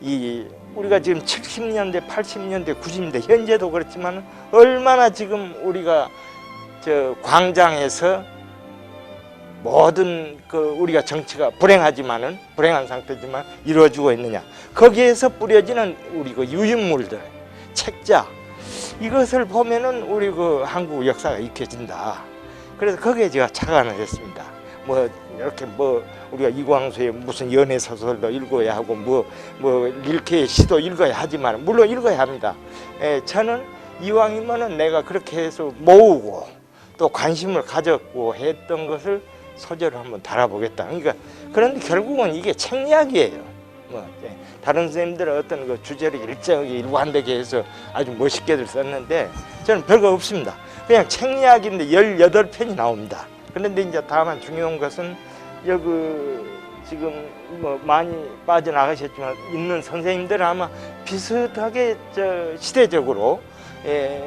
이 우리가 지금 70년대, 80년대, 90년대 현재도 그렇지만 얼마나 지금 우리가 저 광장에서 모든 그 우리가 정치가 불행하지만은 불행한 상태지만 이루어지고 있느냐. 거기에서 뿌려지는 우리 그 유인물들 책자 이것을 보면은 우리 그 한국 역사가 익혀진다. 그래서 거기에 제가 착안을 했습니다 뭐 이렇게 뭐 우리가 이광수의 무슨 연애 소설도 읽어야 하고 뭐뭐 릴케의 시도 읽어야 하지만 물론 읽어야 합니다 에, 저는 이왕이면은 내가 그렇게 해서 모으고 또 관심을 가졌고 했던 것을 소재로 한번 달아보겠다. 그러니까 그런데 결국은 이게 책리학이에요. 뭐 예. 다른 선생님들은 어떤 그 주제를 일정하게 일관되게 해서 아주 멋있게들 썼는데 저는 별거 없습니다. 그냥 책리학인데 18편이 나옵니다. 그런데 이제 다만 중요한 것은 여기 지금 뭐 많이 빠져나가셨지만 있는 선생님들은 아마 비슷하게 저 시대적으로 예,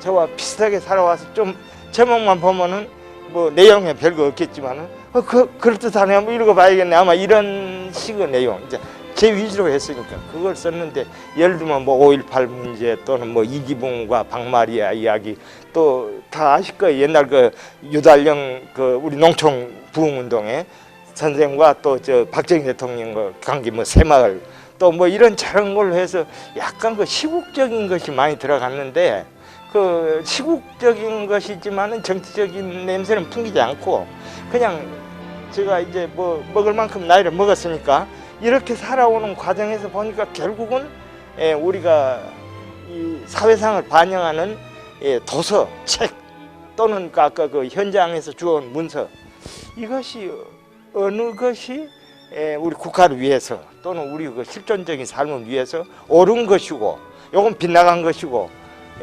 저와 비슷하게 살아와서 좀 제목만 보면은 뭐 내용에 별거 없겠지만은 어, 그 그럴듯하네. 한번 읽어봐야겠네. 아마 이런 식의 내용 이제 제 위주로 했으니까 그걸 썼는데 예를 들면 뭐 5.18 문제 또는 뭐 이기붕과 박마리아 이야기 또 다 아실 거예요. 옛날 그 유달령 그 우리 농촌 부흥운동에 선생과 또 저 박정희 대통령과 관계 뭐 새마을 또 뭐 이런 저런 걸로 해서 약간 그 시국적인 것이 많이 들어갔는데 그 시국적인 것이지만은 정치적인 냄새는 풍기지 않고 그냥 제가 이제 뭐 먹을 만큼 나이를 먹었으니까 이렇게 살아오는 과정에서 보니까 결국은 예, 우리가 이 사회상을 반영하는 예, 도서, 책 또는 그 아까 그 현장에서 주어온 문서 이것이 어느 것이 예, 우리 국가를 위해서 또는 우리 그 실존적인 삶을 위해서 옳은 것이고 요건 빗나간 것이고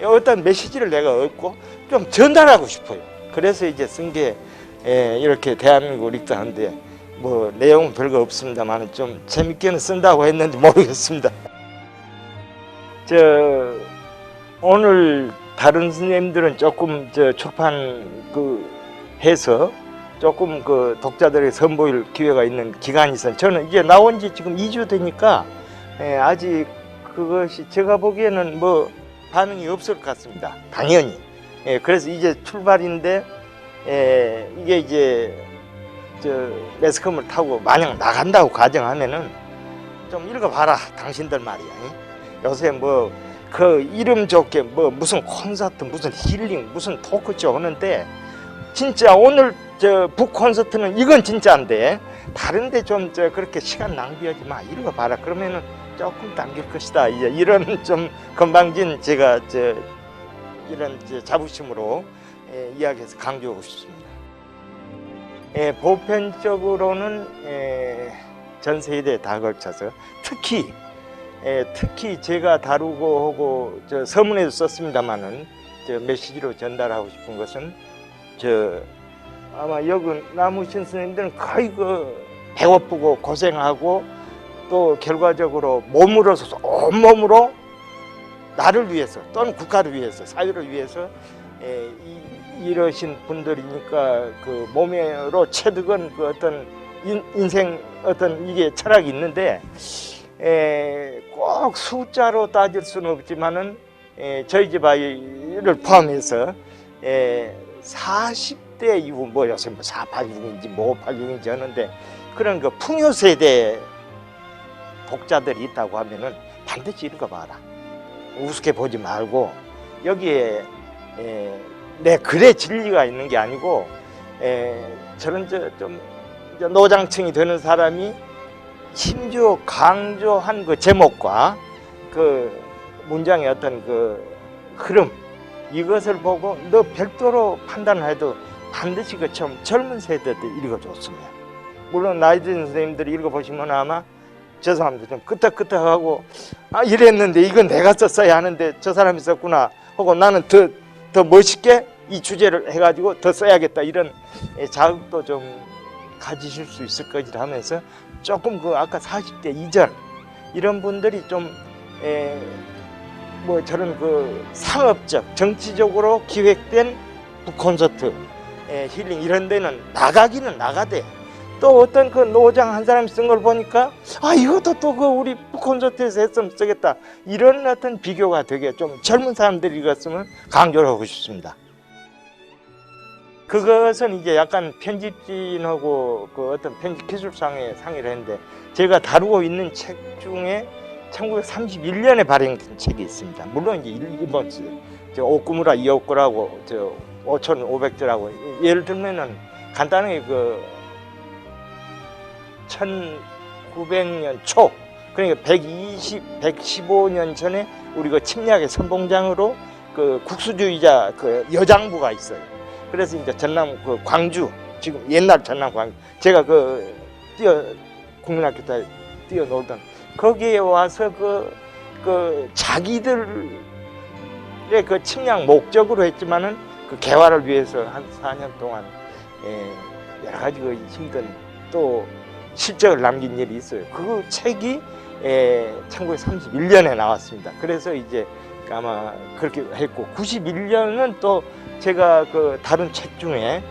어떤 메시지를 내가 얻고 좀 전달하고 싶어요. 그래서 이제 쓴 게 이렇게 대한민국 읽다는데 뭐 내용은 별거 없습니다만 좀 재밌게는 쓴다고 했는지 모르겠습니다. 저 오늘 다른 선생님들은 조금 저 출판 그 해서 조금 그 독자들에게 선보일 기회가 있는 기간이 있어요. 저는 이제 나온 지 지금 2주 되니까 예, 아직 그것이 제가 보기에는 뭐 반응이 없을 것 같습니다. 당연히. 예, 그래서 이제 출발인데 예, 이게 이제 저 매스컴을 타고 만약 나간다고 가정하면은 좀 읽어봐라 당신들 말이야. 예? 요새 뭐 그 이름 좋게 뭐 무슨 콘서트 무슨 힐링 무슨 토크쇼 하는데 진짜 오늘 저 북 콘서트는 이건 진짜인데 다른데 좀 저 그렇게 시간 낭비하지 마 읽어봐라 그러면은 조금 당길 것이다 이제 이런 좀 건방진 제가 저 이런 저 자부심으로 예, 이야기해서 강조하고 싶습니다. 예, 보편적으로는 예, 전 세대에 다 걸쳐서 특히 예, 특히 제가 다루고 하고 저 서문에도 썼습니다마는 저 메시지로 전달하고 싶은 것은 저 아마 여기 남으신 선생님들은 거의 그 배고프고 고생하고 또 결과적으로 몸으로서 온몸으로 나를 위해서 또는 국가를 위해서 사회를 위해서 에, 이, 이러신 분들이니까 그 몸으로 체득은 그 어떤 인, 인생 어떤 이게 철학이 있는데 에, 꼭 숫자로 따질 수는 없지만은 에, 저희 집 아이를 포함해서 에, 40대 이후 뭐 요새 뭐 486인지 뭐 586인지 하는데 그런 그 풍요 세대 독자들이 있다고 하면은 반드시 읽어봐라. 우습게 보지 말고 여기에 에, 내 글의 진리가 있는 게 아니고 에, 저런 저 좀 노장층이 되는 사람이 심지어 강조한 그 제목과 그 문장의 어떤 그 흐름 이것을 보고 너 별도로 판단해도 반드시 그좀 젊은 세대들 읽어줬으면 물론 나이 든 선생님들이 읽어보시면 아마 저 사람들 좀 끄떡끄떡하고 아 이랬는데 이건 내가 썼어야 하는데 저 사람이 썼구나 하고 나는 더, 더 멋있게 이 주제를 해가지고 더 써야겠다 이런 예, 자극도 좀 가지실 수 있을 것이라 하면서 조금 그 아까 40대 이전 이런 분들이 좀 에, 뭐 저런 그 상업적 정치적으로 기획된 북 콘서트 에, 힐링 이런 데는 나가기는 나가되 또 어떤 그 노장 한 사람이 쓴 걸 보니까 아 이것도 또 그 우리 콘서트에서 했으면 쓰겠다 이런 어떤 비교가 되게 좀 젊은 사람들이 읽었으면 강조를 하고 싶습니다. 그것은 이제 약간 편집진하고 그 어떤 편집 기술상의 상의를 했는데 제가 다루고 있는 책 중에 1931년에 발행된 책이 있습니다. 물론 이제 일본 저 오쿠무라 이오쿠라고 저 5,500자라고 예를 들면은 간단하게 그 1900년 초 그러니까 120, 115년 전에 우리 그 침략의 선봉장으로 그 국수주의자 그 여장부가 있어요. 그래서 이제 전남 그 광주 지금 옛날 전남 광주 제가 그 뛰어 국민학교 때 뛰어놀던 거기에 와서 그, 그 자기들의 그 침략 목적으로 했지만은 그 개화를 위해서 한 4년 동안 예, 여러 가지 그 힘든 또 실적을 남긴 일이 있어요. 그 책이 예, 1931년에 나왔습니다. 그래서 이제 아마 그렇게 했고 91년은 또 제가 그 다른 책 중에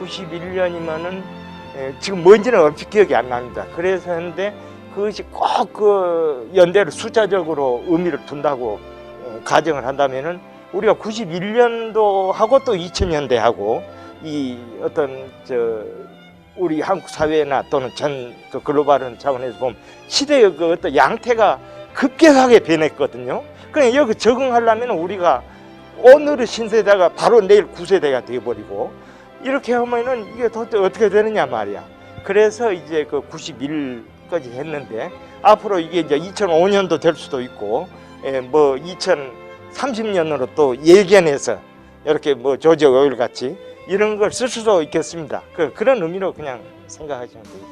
91년이면은 예, 지금 뭔지는 얼핏 기억이 안 납니다. 그래서 했는데 그것이 꼭 그 연대를 숫자적으로 의미를 둔다고 어, 가정을 한다면은 우리가 91년도 하고 또 2000년대 하고 이 어떤 저 우리 한국 사회나 또는 전 그 글로벌한 차원에서 보면 시대의 그 어떤 양태가 급격하게 변했거든요. 그러니까 여기 적응하려면 우리가 오늘의 신세대가 바로 내일 구세대가 되어버리고 이렇게 하면은 이게 도대체 어떻게 되느냐 말이야. 그래서 이제 그 91까지 했는데 앞으로 이게 이제 2005년도 될 수도 있고 예, 뭐 2030년으로 또 예견해서 이렇게 뭐 조지 오일 같이 이런 걸 쓸 수도 있겠습니다. 그, 그런 의미로 그냥 생각하시면 되겠습니다.